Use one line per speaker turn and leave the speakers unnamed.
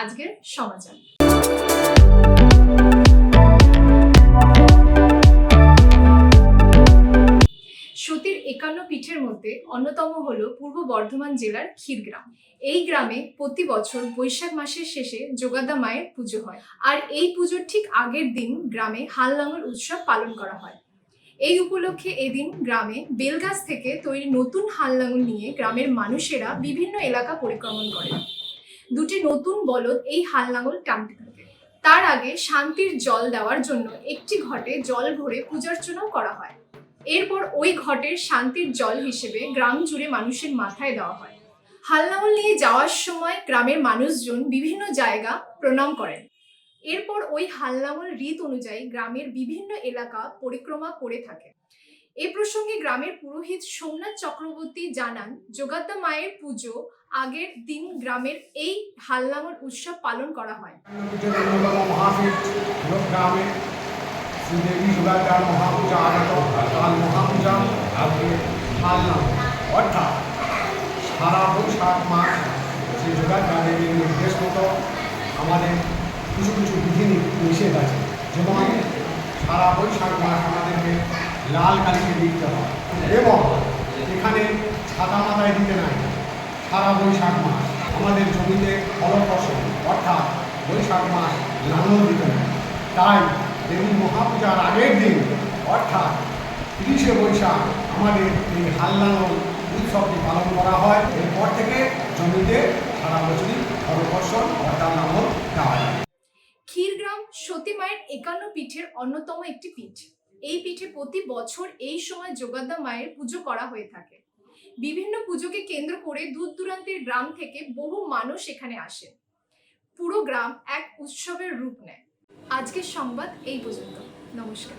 আজকের সমাচার। সতীর একান্ন পীঠের মধ্যে অন্যতম হল পূর্ব বর্ধমান জেলার ক্ষীরগ্রাম। এই গ্রামে প্রতি বছর বৈশাখ মাসের শেষে যোগাদা মায়ের পুজো হয়। আর এই পুজোর ঠিক আগের দিন গ্রামে হাল লাঙল উৎসব পালন করা হয়। এই উপলক্ষে এদিন গ্রামে বেলগাছ থেকে তৈরি নতুন হাল লাঙল নিয়ে গ্রামের মানুষেরা বিভিন্ন এলাকা পরিক্রমণ করে। দুটি নতুন বলদ এই হাল লাঙল টানতে থাকে। তার আগে শান্তির জল দেওয়ার জন্য একটি ঘটে জল ভরে পূজার্চনাও করা হয়। এরপর ওই ঘটের শান্তির জল হিসেবে গ্রাম জুড়ে মানুষের মাথায় দেওয়া হয়। হালনামল নিয়ে যাওয়ার সময় গ্রামের মানুষজন বিভিন্ন জায়গা প্রণাম করেন। এরপর ওই হালনামল রীত অনুযায়ী গ্রামের বিভিন্ন এলাকা পরিক্রমা করে থাকে। এ প্রসঙ্গে গ্রামের পুরোহিত সোমনাথ চক্রবর্তী জানান, যোগাদ্দা মায়ের পুজো আগের দিন গ্রামের এই হালনামল উৎসব পালন করা হয়।
অর্থাৎ সারা বৈশাখ মাস দেবীর নির্দেশ মতো আমাদের কিছু কিছু বিধি নিষেধ আছে যেমন সারা বৈশাখ মাস আমাদেরকে লাল কালিকে দিতে হয়। এবং এখানে ছাতা মাথায় দিতে নাই। সারা বৈশাখ মাস আমাদের জমিতে ফলফসল অর্থাৎ বৈশাখ মাস লাঙল দিতে নাই। তাই দেবী মহাপূজার আগের দিন, অর্থাৎ তিরিশে বৈশাখ আমাদের এই হাল্লাঙল উৎসবটি পালন করা হয়। এরপর থেকে জমিতে সারা বছরই ফলফসল অর্থাৎ লাঙল দেওয়া যায়
ক্ষীরগ্রাম সতী মায়ের একান্ন পীঠের অন্যতম একটি পীঠ। এই পীঠে প্রতি বছর এই সময় যোগাদ্দা মায়ের পুজো করা হয়ে থাকে। বিভিন্ন পুজোকে কেন্দ্র করে দূর দূরান্তের গ্রাম থেকে বহু মানুষ এখানে আসে। পুরো গ্রাম এক উৎসবের রূপ নেয়। আজকের সংবাদ এই পর্যন্ত। নমস্কার।